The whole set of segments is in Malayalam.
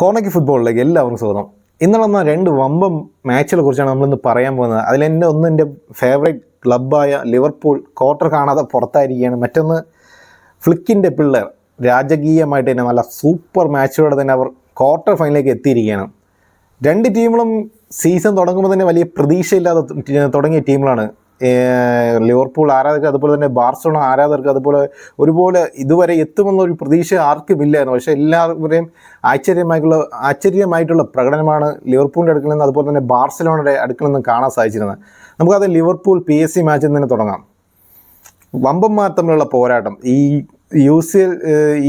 കോർണക്കി ഫുട്ബോളിലേക്ക് എല്ലാവർക്കും സ്വാഗതം. ഇന്നലെ വന്ന രണ്ട് വമ്പം മാച്ചുകളെ കുറിച്ചാണ് നമ്മളിന്ന് പറയാൻ പോകുന്നത്. അതിലെന്റെ ഒന്ന് എന്റെ ഫേവറേറ്റ് ക്ലബ്ബായ ലിവർപൂൾ ക്വാർട്ടർ കാണാതെ പുറത്തായിരിക്കുകയാണ്. മറ്റൊന്ന് ഫ്ലിക്കിന്റെ പിള്ളേർ രാജകീയമായിട്ട് തന്നെ നല്ല സൂപ്പർ മാച്ചുകളോടെ തന്നെ അവർ ക്വാർട്ടർ ഫൈനലിലേക്ക് എത്തിയിരിക്കുകയാണ്. രണ്ട് ടീമുകളും സീസൺ തുടങ്ങുമ്പോൾ തന്നെ വലിയ പ്രതീക്ഷയില്ലാതെ തുടങ്ങിയ ടീമുകളാണ് ലിവർപൂൾ ആരാധകർ അതുപോലെ തന്നെ ബാർസലോണ ആരാധകർക്ക് അതുപോലെ ഒരുപോലെ ഇതുവരെ എത്തുമെന്നൊരു പ്രതീക്ഷ ആർക്കും ഇല്ലായിരുന്നു. പക്ഷേ എല്ലാവരെയും ആശ്ചര്യമായിട്ടുള്ള ആശ്ചര്യമായിട്ടുള്ള പ്രകടനമാണ് ലിവർപൂളിന്റെ അടുക്കൽ നിന്ന് അതുപോലെ തന്നെ ബാർസലോണയുടെ അടുക്കൽ നിന്നും കാണാൻ സാധിച്ചിരുന്നത്. നമുക്കത് ലിവർപൂൾ പി എസ് സി മാച്ചിൽ നിന്ന് തുടങ്ങാം. വമ്പന്മാർ തമ്മിലുള്ള പോരാട്ടം. ഈ യു സി എൽ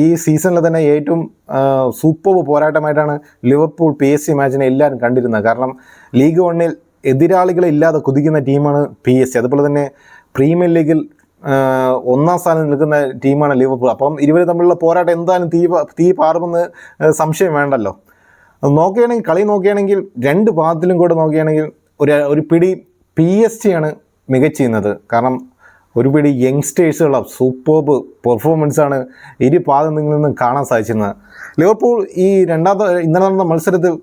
ഈ സീസണിൽ തന്നെ ഏറ്റവും സൂപ്പർ പോരാട്ടമായിട്ടാണ് ലിവർപൂൾ പി എസ് സി മാച്ചിനെ എല്ലാവരും കണ്ടിരുന്നത്. കാരണം ലീഗ് വണ്ണിൽ എതിരാളികളെ ഇല്ലാതെ കുതിക്കുന്ന ടീമാണ് പി എസ് സി അതുപോലെ തന്നെ പ്രീമിയർ ലീഗിൽ ഒന്നാം സ്ഥാനം നിൽക്കുന്ന ടീമാണ് ലിവർപൂൾ അപ്പം ഇരുവർ തമ്മിലുള്ള പോരാട്ടം എന്തായാലും തീ തീ പാറുമെന്ന് സംശയം വേണ്ടല്ലോ. നോക്കുകയാണെങ്കിൽ കളി നോക്കുകയാണെങ്കിൽ രണ്ട് ഭാഗത്തിലും കൂടെ നോക്കുകയാണെങ്കിൽ ഒരു ഒരു പിടി പി എസ് ടി ആണ് മികച്ച ചെയ്യുന്നത് കാരണം ഒരു പിടി യങ്സ്റ്റേഴ്സുള്ള സൂപ്പർബ് പെർഫോമൻസാണ് ഇരു പാദങ്ങളിൽ നിന്നും കാണാൻ സാധിച്ചിരുന്നത്. ലിവർപൂൾ ഈ രണ്ടാമത്തെ ഇന്നലെ നടന്ന മത്സരത്തിൽ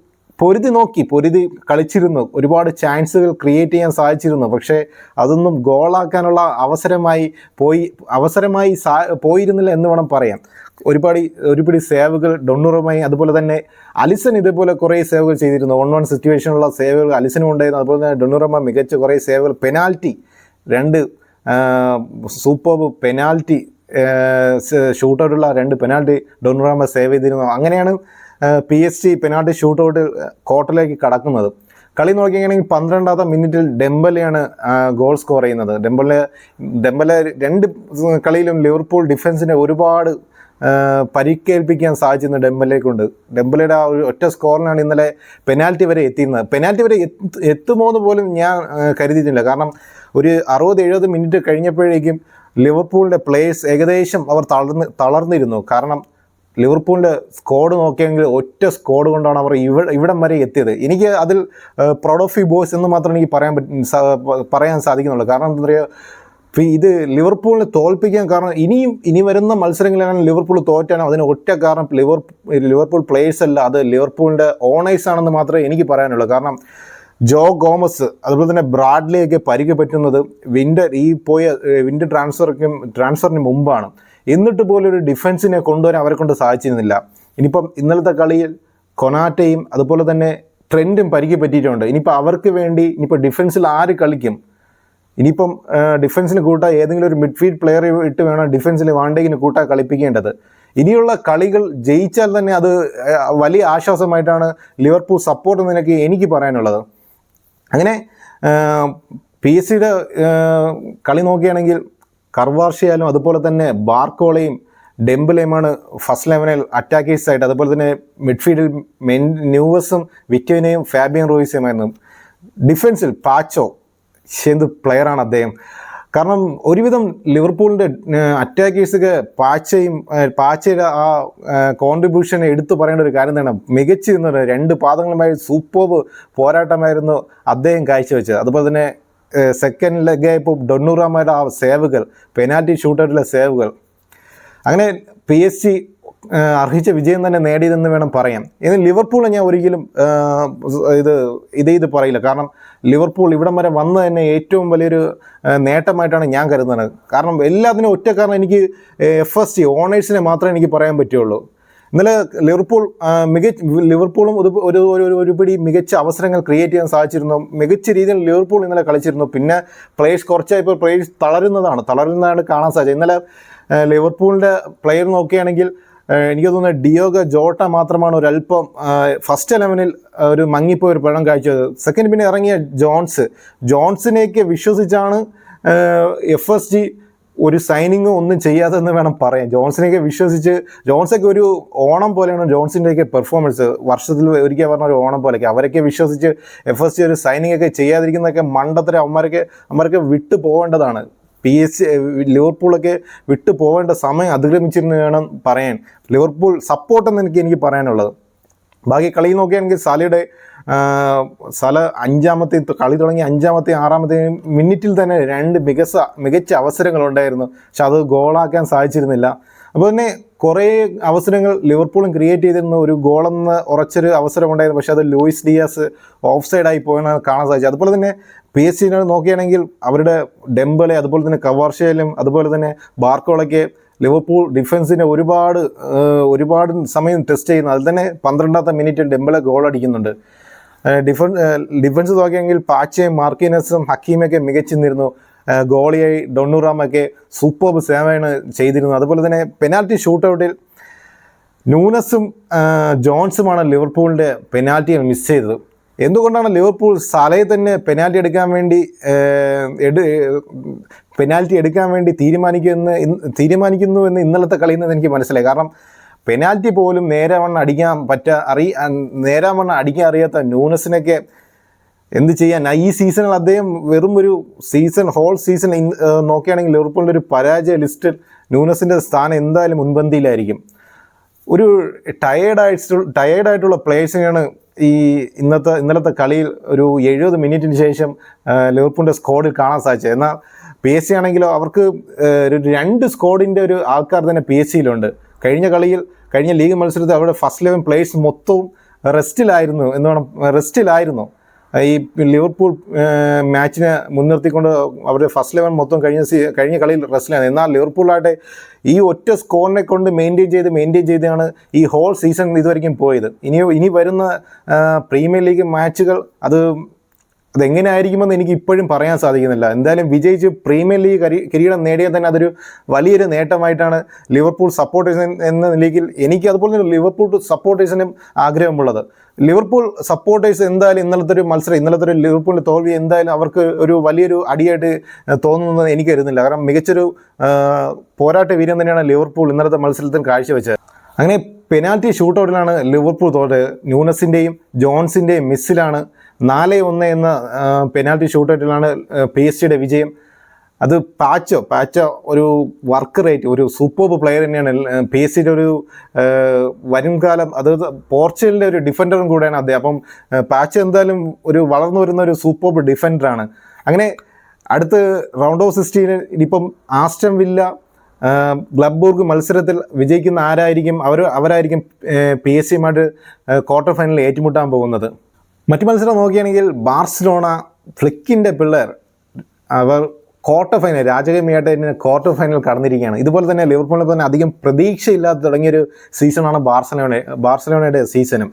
പൊരുതി നോക്കി പൊരുതി കളിച്ചിരുന്നു ഒരുപാട് ചാൻസുകൾ ക്രിയേറ്റ് ചെയ്യാൻ സാധിച്ചിരുന്നു. പക്ഷേ അതൊന്നും ഗോളാക്കാനുള്ള അവസരമായി പോയി അവസരമായി സാ പോയിരുന്നില്ല എന്ന് വേണം പറയാം ഒരുപാട് ഒരുപാട് സേവുകൾ ഡൊണ്ണുറുമായി അതുപോലെ തന്നെ അലിസൺ ഇതേപോലെ കുറേ സേവുകൾ ചെയ്തിരുന്നു. വൺ വൺ സിറ്റുവേഷനുള്ള സേവുകൾ അലിസനും ഉണ്ടായിരുന്നു. അതുപോലെ തന്നെ ഡൊണ്ണൂറമ്മ മികച്ച കുറേ സേവുകൾ പെനാൽറ്റി രണ്ട് സൂപ്പർ പെനാൽറ്റി ഷൂട്ടൗട്ടുള്ള രണ്ട് പെനാൽറ്റി ഡൊണ്ണൂറമ്മ സേവ് ചെയ്തിരുന്നു. അങ്ങനെയാണ് P S G penalty shootout കോർട്ടിലേക്ക് കടക്കുന്നത്. കളി നോക്കിയാണെങ്കിൽ പന്ത്രണ്ടാമത്തെ മിനിറ്റിൽ ഡെമ്പലെയാണ് ഗോൾ സ്കോർ ചെയ്യുന്നത്. ഡെമ്പലെ ഡെമ്പലെ രണ്ട് കളിയിലും ലിവർപൂൾ ഡിഫൻസിനെ ഒരുപാട് പരിക്കേൽപ്പിക്കാൻ സാധിച്ചിരുന്നു ഡെമ്പലെ കൊണ്ട് ഡെമ്പലയുടെ ആ ഒരു ഒറ്റ സ്കോറിനാണ് ഇന്നലെ പെനാൽറ്റി വരെ എത്തിയിരുന്നത്. പെനാൽറ്റി വരെ എത്ത് എത്തുമോ എന്ന് പോലും ഞാൻ കരുതിയിട്ടില്ല. കാരണം ഒരു അറുപത് എഴുപത് മിനിറ്റ് കഴിഞ്ഞപ്പോഴേക്കും ലിവർപൂളിന്റെ പ്ലേയേഴ്സ് ഏകദേശം അവർ തളർന്ന് തളർന്നിരുന്നു. കാരണം ലിവർപൂളിന്റെ സ്കോഡ് നോക്കിയെങ്കിൽ ഒറ്റ സ്കോഡ് കൊണ്ടാണ് അവർ ഇവിടെ ഇവിടം വരെ എത്തിയത്. എനിക്ക് അതിൽ പ്രൗഡ് ഓഫ് യു ബോയ്സ് എന്ന് മാത്രമേ എനിക്ക് പറയാൻ പറയാൻ സാധിക്കുന്നുള്ളൂ. കാരണം എന്താ പറയുക ഇത് ലിവർപൂളിനെ തോൽപ്പിക്കാൻ കാരണം ഇനിയും ഇനി വരുന്ന മത്സരങ്ങളിലാണ് ലിവർപൂൾ തോറ്റാണ് അതിന് ഒറ്റ കാരണം ലിവർ ലിവർപൂൾ പ്ലേയേഴ്സ് അല്ല അത് ലിവർപൂളിന്റെ ഓണേഴ്സ് ആണെന്ന് മാത്രമേ എനിക്ക് പറയാനുള്ളൂ. കാരണം ജോ ഗോമസ് അതുപോലെ തന്നെ ബ്രാഡ്ലിയൊക്കെ പരിക്ക് പറ്റുന്നത് വിന്റർ ഈ പോയ വിന്റർ ട്രാൻസ്ഫർക്കും ട്രാൻസ്ഫറിന് മുമ്പാണ്. എന്നിട്ട് പോലും ഒരു ഡിഫൻസിനെ കൊണ്ടുവരാൻ അവരെ കൊണ്ട് സാധിച്ചിരുന്നില്ല. ഇനിയിപ്പം ഇന്നലത്തെ കളിയിൽ കൊനാറ്റയും അതുപോലെ തന്നെ ട്രെൻഡും പരിക്ക് പറ്റിയിട്ടുണ്ട്. ഇനിയിപ്പോൾ അവർക്ക് വേണ്ടി ഇനിയിപ്പോൾ ഡിഫൻസിൽ ആര് കളിക്കും? ഇനിയിപ്പം ഡിഫൻസിന് കൂട്ടാ ഏതെങ്കിലും ഒരു മിഡ്ഫീൽഡ് പ്ലെയർ ഇട്ട് വേണം ഡിഫൻസിൽ വാണ്ടേക്കിന് കൂട്ടാ കളിപ്പിക്കേണ്ടത്. ഇനിയുള്ള കളികൾ ജയിച്ചാൽ തന്നെ അത് വലിയ ആശ്വാസമായിട്ടാണ് ലിവർപൂൾ സപ്പോർട്ട് നിനക്ക് എനിക്ക് പറയാനുള്ളത്. അങ്ങനെ പി എസ് സിയുടെ കളി നോക്കുകയാണെങ്കിൽ കർവാർഷിയാലും അതുപോലെ തന്നെ ബാർക്കോളയും ഡെംബിലെയുമാണ് ഫസ്റ്റ് ലെവനിൽ അറ്റാക്കേഴ്സ് ആയിട്ട് അതുപോലെ തന്നെ മിഡ്ഫീൽഡിൽ മെൻ ന്യൂവസും വിറ്റോനെയും ഫാബിയൻ റോയിസുമായിരുന്നു. ഡിഫൻസിൽ പാച്ചോ എന്ത് പ്ലെയറാണ് അദ്ദേഹം. കാരണം ഒരുവിധം ലിവർപൂളിന്റെ അറ്റാക്കേഴ്സൊക്കെ പാച്ചയും പാച്ചയുടെ ആ കോൺട്രിബ്യൂഷനെ എടുത്തു പറയേണ്ട ഒരു കാര്യം തന്നെ മികച്ചിരുന്ന രണ്ട് പാദങ്ങളുമായി സൂപ്പർ പോരാട്ടമായിരുന്നു അദ്ദേഹം കാഴ്ചവെച്ചത്. അതുപോലെ തന്നെ സെക്കൻഡ് ലെഗായപ്പോൾ ഡൊണ്ണൂറാമയുടെ ആ സേവുകൾ പെനാൽറ്റി ഷൂട്ടൗട്ടിലെ സേവുകൾ അങ്ങനെ പി എസ് സി അർഹിച്ച വിജയം തന്നെ നേടിയതെന്ന് വേണം പറയാം ഇനി ലിവർപൂളെ ഞാൻ ഒരിക്കലും ഇത് ഇത് ഇത് പറയില്ല. കാരണം ലിവർപൂൾ ഇവിടം വരെ വന്ന് തന്നെ ഏറ്റവും വലിയൊരു നേട്ടമായിട്ടാണ് ഞാൻ കരുതുന്നത്. കാരണം എല്ലാത്തിനും ഒറ്റ കാരണം എനിക്ക് എഫ് എസ് ടി ഓണേഴ്സിനെ മാത്രമേ എനിക്ക് പറയാൻ പറ്റുള്ളൂ. ഇന്നലെ ലിവർപൂൾ മികച്ച ലിവർപൂളും ഒരു ഒരു ഒരു ഒരു മികച്ച അവസരങ്ങൾ ക്രിയേറ്റ് ചെയ്യാൻ സാധിച്ചിരുന്നു. മികച്ച രീതിയിൽ ലിവർപൂൾ ഇന്നലെ കളിച്ചിരുന്നു. പിന്നെ പ്ലേയേഴ്സ് കുറച്ചായപ്പോൾ പ്ലേയേഴ്സ് തളരുന്നതാണ്. തളരുന്നതാണ് കാണാൻ സാധിച്ചത്. ഇന്നലെ ലിവർപൂളിന്റെ പ്ലെയർ നോക്കുകയാണെങ്കിൽ എനിക്ക് തോന്നുന്നത് ഡിയോഗ ജോട്ട മാത്രമാണ് ഒരല്പം ഫസ്റ്റ് ഇലവനിൽ ഒരു മങ്ങിപ്പോയ ഒരു പഴം കാഴ്ചത് സെക്കൻഡ് പിന്നെ ഇറങ്ങിയ ജോൺസ്. ജോൺസിനെയൊക്കെ വിശ്വസിച്ചാണ് എഫ് എസ് ജി ഒരു സൈനിങ് ഒന്നും ചെയ്യാതെന്ന് വേണം പറയാൻ. ജോൺസിനെയൊക്കെ വിശ്വസിച്ച് ജോൺസൊക്കെ ഒരു ഓണം പോലെയാണ് ജോൺസിന്റെയൊക്കെ പെർഫോമൻസ് വർഷത്തിൽ ഒരിക്കൽ പറഞ്ഞ ഒരു ഓണം പോലെയൊക്കെ. അവരൊക്കെ വിശ്വസിച്ച് എഫ് എസ് സി ഒരു സൈനിങ് ഒക്കെ ചെയ്യാതിരിക്കുന്നതൊക്കെ മണ്ടത്തരം അവന്മാരൊക്കെ അവന്മാരൊക്കെ വിട്ടു പോകേണ്ടതാണ്. പി എസ് ലിവർപൂളൊക്കെ വിട്ടു പോകേണ്ട സമയം അതിക്രമിച്ചിരുന്നു വേണം പറയാൻ. ലിവർപൂൾ സപ്പോർട്ടെന്ന് എനിക്ക് എനിക്ക് പറയാനുള്ളത്. ബാക്കി കളി നോക്കുകയാണെങ്കിൽ സാലയുടെ സല അഞ്ചാമത്തെ കളി തുടങ്ങി അഞ്ചാമത്തെ ആറാമത്തെ മിനിറ്റിൽ തന്നെ രണ്ട് മികച്ച മികച്ച അവസരങ്ങളുണ്ടായിരുന്നു. പക്ഷെ അത് ഗോളാക്കാൻ സാധിച്ചിരുന്നില്ല. അപ്പോൾ തന്നെ കുറേ അവസരങ്ങൾ ലിവർപൂളും ക്രിയേറ്റ് ചെയ്തിരുന്ന. ഒരു ഗോളെന്ന് ഉറച്ചൊരു അവസരം ഉണ്ടായിരുന്നു പക്ഷേ അത് ലൂയിസ് ഡിയാസ് ഓഫ് സൈഡായി പോയെന്ന് കാണാൻ സാധിച്ചു. അതുപോലെ തന്നെ പി എസ് സിനെ നോക്കുകയാണെങ്കിൽ അവരുടെ ഡെമ്പലെ അതുപോലെ തന്നെ കവാർഷയിലും അതുപോലെ തന്നെ ബാർക്കോളൊക്കെ ലിവർപൂൾ ഡിഫൻസിനെ ഒരുപാട് ഒരുപാട് സമയം ടെസ്റ്റ് ചെയ്യുന്നു. അതിൽ തന്നെ പന്ത്രണ്ടാമത്തെ മിനിറ്റിൽ ഡെമ്പലെ ഗോൾ അടിക്കുന്നുണ്ട് ഡിഫൻ ഡിഫൻസ് നോക്കിയെങ്കിൽ പാച്ചയും മാർക്കിനസും ഹക്കീമൊക്കെ മികച്ചു നിന്നിരുന്നു ഏഹ് ഗോളിയായി ഡൊണ്ണുറാമൊക്കെ സൂപ്പർ സേവയാണ് ചെയ്തിരുന്നത്. അതുപോലെ തന്നെ പെനാൽറ്റി ഷൂട്ടൗട്ടിൽ നൂനസും ജോൺസുമാണ് ലിവർപൂളിന്റെ പെനാൽറ്റി മിസ് ചെയ്തത്. എന്തുകൊണ്ടാണ് ലിവർപൂൾ സലയെ തന്നെ പെനാൽറ്റി എടുക്കാൻ വേണ്ടി എടു പെനാൽറ്റി എടുക്കാൻ വേണ്ടി തീരുമാനിക്കുമെന്ന് തീരുമാനിക്കുന്നു എന്ന് ഇന്നലത്തെ കളിയിൽ നിന്ന് എനിക്ക് മനസ്സിലായി. കാരണം പെനാൽറ്റി പോലും നേരാവണ്ണം അടിക്കാൻ പറ്റ നേരെ നേരാവണ്ണം അടിക്കാൻ അറിയാത്ത ന്യൂനസിനൊക്കെ എന്ത് ചെയ്യാൻ? ഈ സീസണിൽ അദ്ദേഹം വെറും ഒരു സീസൺ ഹോൾ സീസൺ നോക്കുകയാണെങ്കിൽ ലിവർപൂളിന്റെ ഒരു പരാജയ ലിസ്റ്റിൽ ന്യൂനസിന്റെ സ്ഥാനം എന്തായാലും മുൻപന്തിയിലായിരിക്കും. ഒരു ടയേർഡായിട്ട് ടയേർഡായിട്ടുള്ള പ്ലേയേഴ്സിനെയാണ് ഈ ഇന്നത്തെ ഇന്നലത്തെ കളിയിൽ ഒരു എഴുപത് മിനിറ്റിന് ശേഷം ലിവർപൂളിന്റെ സ്ക്വാഡിൽ കാണാൻ സാധിച്ചത്. എന്നാൽ പി എസ് സി ആണെങ്കിലോ അവർക്ക് ഒരു രണ്ട് സ്ക്വാഡിന്റെ ഒരു ആൾക്കാർ തന്നെ പി എസ് സിയിലുണ്ട് കഴിഞ്ഞ കളിയിൽ കഴിഞ്ഞ ലീഗ് മത്സരത്തിൽ അവരുടെ ഫസ്റ്റ് ലെവൻ പ്ലേയേഴ്സ് മൊത്തവും റെസ്റ്റിലായിരുന്നു എന്ന് വേണം റെസ്റ്റിലായിരുന്നു ഈ ലിവർപൂൾ മാച്ചിനെ മുൻനിർത്തിക്കൊണ്ട് അവരുടെ ഫസ്റ്റ് ലെവൻ മൊത്തം കഴിഞ്ഞ സീ- കഴിഞ്ഞ കളിയിൽ റെസ്റ്റിലാണ് എന്നാൽ ലിവർപൂളായിട്ട് ഈ ഒറ്റ സ്കോറിനെ കൊണ്ട് മെയിന്റെയിൻ ചെയ്ത് മെയിന്റെയിൻ ചെയ്താണ് ഈ ഹോൾ സീസൺ ഇതുവരെയും പോയത്. ഇനി ഇനി വരുന്ന പ്രീമിയർ ലീഗ് മാച്ചുകൾ അത് അതെങ്ങനെയായിരിക്കുമെന്ന് എനിക്ക് ഇപ്പോഴും പറയാൻ സാധിക്കുന്നില്ല. എന്തായാലും വിജയിച്ച് പ്രീമിയർ ലീഗ് കരി കിരീടം നേടിയാൽ തന്നെ അതൊരു വലിയൊരു നേട്ടമായിട്ടാണ് ലിവർപൂൾ സപ്പോർട്ടേഴ്സ് എന്ന നിലയ്ക്ക് എനിക്ക് അതുപോലെ തന്നെ ലിവർപൂൾ സപ്പോർട്ടേഴ്സിനും ആഗ്രഹമുള്ളത്. ലിവർപൂൾ സപ്പോർട്ടേഴ്സ് എന്തായാലും ഇന്നലത്തെ ഒരു മത്സരം ഇന്നലത്തെ ഒരു ലിവർപൂളിന്റെ തോൽവി എന്തായാലും അവർക്ക് ഒരു വലിയൊരു അടിയായിട്ട് തോന്നുന്നത് എനിക്ക് കരുതുന്നില്ല. കാരണം മികച്ചൊരു പോരാട്ട വീര്യം തന്നെയാണ് ലിവർപൂൾ ഇന്നലത്തെ മത്സരത്തിൽ കാഴ്ചവെച്ചത്. അങ്ങനെ പെനാൽറ്റി ഷൂട്ടൗട്ടിലാണ് ലിവർപൂൾ തോറ്റത്. ന്യൂനസിന്റെയും ജോൺസിന്റെയും മിസ്സിലാണ് നാല് ഒന്ന് എന്ന പെനാൽറ്റി ഷൂട്ടൗട്ടിലാണ് പി എസ് സിയുടെ വിജയം. അത് പാച്ചോ പാച്ചോ ഒരു വർക്ക് റേറ്റ് ഒരു സൂപ്പർബ് പ്ലെയർ തന്നെയാണ്. പി എസ് സിയുടെ ഒരു വരുംകാലം അത് പോർച്ചുഗലിന്റെ ഒരു ഡിഫൻഡറും കൂടെയാണ് അദ്ദേഹം. അപ്പം പാച്ച് എന്തായാലും ഒരു വളർന്നു വരുന്ന ഒരു സൂപ്പർ ഡിഫൻഡറാണ് അങ്ങനെ അടുത്ത് റൗണ്ട് ഓഫ് സിക്സ്റ്റീന് ഇനിയിപ്പം ആസ്റ്റം വില്ല ഗ്ലബ്ബൂർഗ് മത്സരത്തിൽ വിജയിക്കുന്ന ആരായിരിക്കും? അവർ അവരായിരിക്കും പി എസ് സിയുമായിട്ട് ക്വാർട്ടർ ഫൈനലിൽ ഏറ്റുമുട്ടാൻ പോകുന്നത്. മറ്റു മത്സരം നോക്കുകയാണെങ്കിൽ ബാർസലോണ ഫ്ലിക്കിന്റെ പിള്ളേർ അവർ ക്വാർട്ടർ ഫൈനൽ രാജകീയമായിട്ട് തന്നെ ക്വാർട്ടർ ഫൈനൽ കടന്നിരിക്കുകയാണ്. ഇതുപോലെ തന്നെ ലിവർപൂളിനെ തന്നെ അധികം പ്രതീക്ഷയില്ലാതെ തുടങ്ങിയൊരു സീസണാണ് ബാർസലോണ ബാർസലോണയുടെ സീസണും.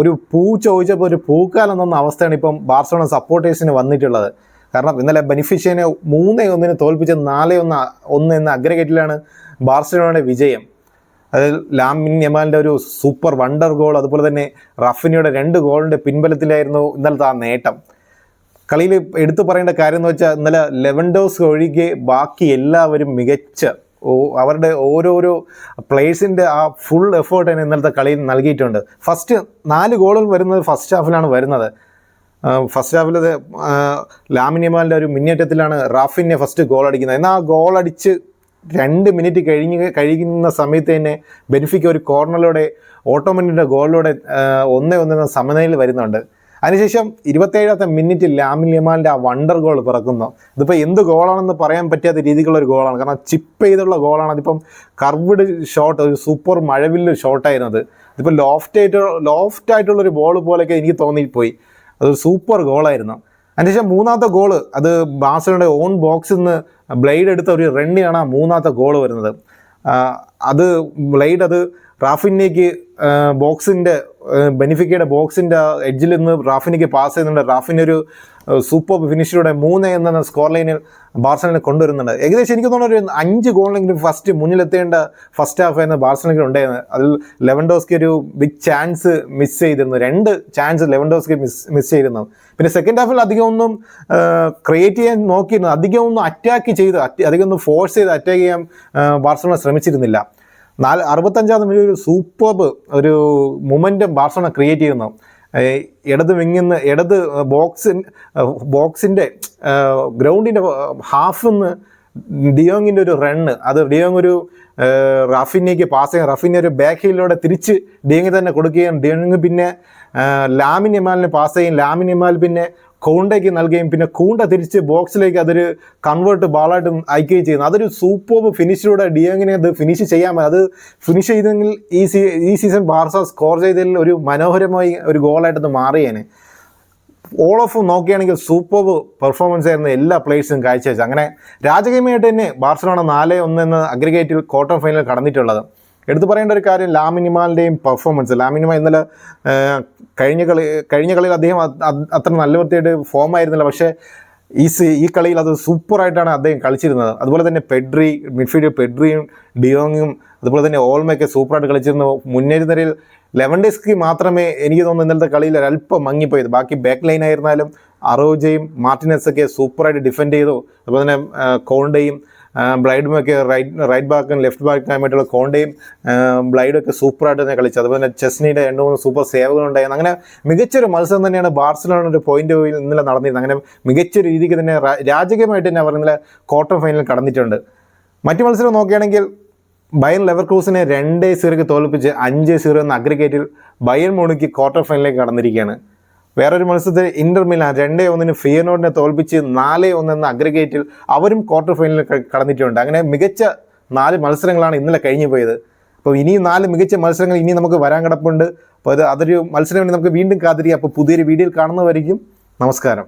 ഒരു പൂ ചോദിച്ചപ്പോൾ ഒരു പൂക്കാലം തന്ന അവസ്ഥയാണ് ഇപ്പം ബാർസലോണ സപ്പോർട്ടേഴ്സിന് വന്നിട്ടുള്ളത്. കാരണം ഇന്നലെ ബെനിഫിഷ്യനെ മൂന്നേ ഒന്നിന് തോൽപ്പിച്ച് നാലേ ഒന്ന് ഒന്ന് എന്ന അഗ്രഗേറ്റിലാണ് ബാർസലോണയുടെ വിജയം. അത് ലാമിൻ യമാലിന്റെ ഒരു സൂപ്പർ വണ്ടർ ഗോൾ അതുപോലെ തന്നെ റഫിനിയുടെ രണ്ട് ഗോളിന്റെ പിൻബലത്തിലായിരുന്നു ഇന്നലത്തെ ആ നേട്ടം. കളിയിൽ എടുത്തു പറയേണ്ട കാര്യം എന്ന് വെച്ചാൽ ഇന്നലെ ലെവൻഡോസ് ഒഴികെ ബാക്കി എല്ലാവരും മികച്ച അവരുടെ ഓരോരോ പ്ലേയേഴ്സിന്റെ ആ ഫുൾ എഫേർട്ട് തന്നെ ഇന്നലത്തെ കളിയിൽ നൽകിയിട്ടുണ്ട്. ഫസ്റ്റ് നാല് ഗോളുകൾ വരുന്നത് ഫസ്റ്റ് ഹാഫിലാണ് വരുന്നത്. ഫസ്റ്റ് ഹാഫിൽ ലാമിനിയമാലിന്റെ ഒരു മുന്നേറ്റത്തിലാണ് റാഫിനെ ഫസ്റ്റ് ഗോൾ അടിക്കുന്നത്. എന്നാൽ ആ ഗോൾ അടിച്ച് രണ്ട് മിനിറ്റ് കഴിഞ്ഞ് കഴിയുന്ന സമയത്ത് തന്നെ ബെനിഫിക്ക് ഒരു കോർണറിലൂടെ ഓട്ടോമെന്റിന്റെ ഗോളിലൂടെ ഒന്നേ ഒന്നെന്ന സമനിലയിൽ വരുന്നുണ്ട്. അതിനുശേഷം ഇരുപത്തേഴാമത്തെ മിനിറ്റ് ലാമിൻ ലിമാലിന്റെ ആ വണ്ടർ ഗോൾ പിറക്കുന്നു. ഇതിപ്പോൾ എന്ത് ഗോളാണെന്ന് പറയാൻ പറ്റാത്ത രീതിക്കുള്ള ഒരു ഗോളാണ്. കാരണം ചിപ്പ് ചെയ്തുള്ള ഗോളാണ്. അതിപ്പം കർവ്ഡ് ഷോട്ട് ഒരു സൂപ്പർ മഴവില്ല ഷോട്ടായിരുന്നു അത് ഇതിപ്പോൾ ലോഫ്റ്റ് ആയിട്ട് ലോഫ്റ്റ് ആയിട്ടുള്ള ഒരു ബോൾ പോലെയൊക്കെ എനിക്ക് തോന്നിപ്പോയി. അതൊരു സൂപ്പർ ഗോളായിരുന്നു. അതിനുശേഷം മൂന്നാമത്തെ ഗോൾ അത് ബാഴ്സലോണയുടെ ഓൺ ബോക്സിൽ നിന്ന് ബ്ലേഡ് എടുത്ത ഒരു റണ്ണിയാണ് ആ മൂന്നാമത്തെ ഗോൾ വരുന്നത്. അത് ബ്ലേഡ് അത് റാഫിനേക്ക് ബോക്സിന്റെ ബെനിഫിക്കയുടെ ബോക്സിന്റെ എഡ്ജിൽ നിന്ന് റാഫിനിക്ക് പാസ് ചെയ്യുന്നുണ്ട്. റാഫിനൊരു സൂപ്പർ ഫിനിഷിലൂടെ മൂന്ന് എന്ന സ്കോർ ലൈനിൽ ബാർസലിനെ കൊണ്ടുവരുന്നുണ്ട്. ഏകദേശം എനിക്ക് തോന്നുന്നു ഒരു അഞ്ച് ഗോളിലെങ്കിലും ഫസ്റ്റ് മുന്നിലെത്തേണ്ട ഫസ്റ്റ് ഹാഫ് എന്ന് ബാർസലിനൊക്കെ ഉണ്ടായിരുന്നത്. അതിൽ ലെവൻഡോസ്കി ഒരു ബിഗ് ചാൻസ് മിസ് ചെയ്തിരുന്നു. രണ്ട് ചാൻസ് ലെവൻഡോസ്കി മിസ് മിസ് ചെയ്തിരുന്നു. പിന്നെ സെക്കൻഡ് ഹാഫിൽ അധികം ഒന്നും ക്രിയേറ്റ് ചെയ്യാൻ നോക്കിയിരുന്നു അധികം ഒന്നും അറ്റാക്ക് ചെയ്ത് അധികമൊന്നും ഫോഴ്സ് ചെയ്ത് അറ്റാക്ക് ചെയ്യാൻ ബാർസലോണ ശ്രമിച്ചിരുന്നില്ല. നാല് അറുപത്തഞ്ചാം മിനിറ്റ് ഒരു സൂപ്പർബ് ഒരു മൊമെന്റം ബാർസലോണ ക്രിയേറ്റ് ചെയ്യുന്നു. ഇടത് വിങ്ങിന്ന് ഇടത് ബോക്സിൻ ബോക്സിന്റെ ഗ്രൗണ്ടിന്റെ ഹാഫിൽ നിന്ന് ഡിയോങ്ങിന്റെ ഒരു റണ്ണ് അത് ഡിയോങ് ഒരു റഫിനേക്ക് പാസ് ചെയ്യാൻ റഫിനെ ഒരു ബാക്ക് ഹീലിലൂടെ തിരിച്ച് ഡിയോങ്ങി തന്നെ കൊടുക്കുകയും ഡിയോങ് പിന്നെ ലാമിൻ ഇമാലിന് പാസ് ചെയ്യും. ലാമിൻ ഇമാൽ പിന്നെ കൂണ്ടയ്ക്ക് നൽകുകയും പിന്നെ കൂണ്ട തിരിച്ച് ബോക്സിലേക്ക് അതൊരു കൺവേർട്ട് ബാളായിട്ട് അയക്കുകയും ചെയ്യുന്നു. അതൊരു സൂപ്പർ ഫിനിഷിലൂടെ ഡിയോങ്ങിനെ അത് ഫിനിഷ് ചെയ്യാൻ അത് ഫിനിഷ് ചെയ്തെങ്കിൽ ഈ സീ ഈ സീസൺ ബാർസ സ്കോർ ചെയ്തതിൽ ഒരു മനോഹരമായി ഒരു ഗോളായിട്ടത് മാറിയേനെ. ഓൾ ഓഫ് നോക്കുകയാണെങ്കിൽ സൂപ്പർ പെർഫോമൻസ് ആയിരുന്നു എല്ലാ പ്ലേയേഴ്സും കാഴ്ചവെച്ചത്. അങ്ങനെ രാജകീയമായിട്ട് തന്നെ ബാർസലോണ നാല് ഒന്ന് എന്ന അഗ്രിഗേറ്റിൽ ക്വാർട്ടർ ഫൈനൽ കടന്നിട്ടുള്ളത്. എടുത്തു പറയേണ്ട ഒരു കാര്യം ലാമിനിമാലിന്റെയും പെർഫോമൻസ് ലാമിനിമ ഇന്നലെ കഴിഞ്ഞ കളി കഴിഞ്ഞ കളിയിൽ അദ്ദേഹം അത് അത് അത്ര നല്ല വൃത്തിയായിട്ട് ഫോം ആയിരുന്നില്ല. പക്ഷേ ഈ ഈ കളിയിൽ അത് സൂപ്പറായിട്ടാണ് അദ്ദേഹം കളിച്ചിരുന്നത്. അതുപോലെ തന്നെ പെഡ്രി മിഡ്ഫീൽഡ് പെഡ്രിയും ഡിയോങ്ങും അതുപോലെ തന്നെ ഓൾമയൊക്കെ സൂപ്പറായിട്ട് കളിച്ചിരുന്നു. മുന്നേറ്റ നിരയിൽ ലെവൻഡെസ്കി മാത്രമേ എനിക്ക് തോന്നുന്നു ഇന്നലത്തെ കളിയിൽ ഒരല്പം മങ്ങിപ്പോയത്. ബാക്കി ബാക്ക് ലൈൻ ആയിരുന്നാലും അറോജയും മാർട്ടിനസൊക്കെ സൂപ്പറായിട്ട് ഡിഫെൻഡ് ചെയ്തു. അതുപോലെ തന്നെ കോണ്ടയും ബ്ലൈഡുമൊക്കെ റൈറ്റ് റൈറ്റ് ബാക്കും ലെഫ്റ്റ് ബാക്കുമായിട്ടുള്ള കോണ്ടയും ബ്ലൈഡും ഒക്കെ സൂപ്പറായിട്ട് തന്നെ കളിച്ചു. അതുപോലെ തന്നെ ചെസ്നിയുടെ രണ്ട് മൂന്ന് സൂപ്പർ സേവുകൾ ഉണ്ടായിരുന്നു. അങ്ങനെ മികച്ചൊരു മത്സരം തന്നെയാണ് ബാർസലോണ ഒരു പോയിന്റ് ഇന്നലെ നടന്നിരുന്നത്. അങ്ങനെ മികച്ച രീതിക്ക് തന്നെ രാജകീയമായിട്ട് തന്നെ അവർ ഇന്നലെ ക്വാർട്ടർ ഫൈനൽ കടന്നിട്ടുണ്ട്. മറ്റു മത്സരം നോക്കുകയാണെങ്കിൽ ബയർ ലെവർ ക്രൂസിനെ രണ്ട് സീറോയ്ക്ക് തോൽപ്പിച്ച് അഞ്ച് സീറോ എന്ന അഗ്രിഗേറ്റിൽ ബയർ മോണിക്ക് ക്വാർട്ടർ ഫൈനലിലേക്ക് കടന്നിരിക്കുകയാണ്. വേറൊരു മത്സരത്തിൽ ഇന്റർ മിലാൻ രണ്ടേ ഒന്നിന് ഫിയനോഡിനെ തോൽപ്പിച്ച് നാല് ഒന്ന് എന്ന അഗ്രിഗേറ്റിൽ അവരും ക്വാർട്ടർ ഫൈനലിൽ കടന്നിട്ടുണ്ട്. അങ്ങനെ മികച്ച നാല് മത്സരങ്ങളാണ് ഇന്നലെ കഴിഞ്ഞു പോയത് അപ്പോൾ ഇനിയും നാല് മികച്ച മത്സരങ്ങൾ ഇനി നമുക്ക് വരാൻ കിടപ്പുണ്ട്. അപ്പോൾ അത് അതൊരു മത്സരം വേണ്ടി നമുക്ക് വീണ്ടും കാത്തിരിക്കാം. അപ്പോൾ പുതിയൊരു വീഡിയോയിൽ കാണുന്നവരിക്കും നമസ്കാരം.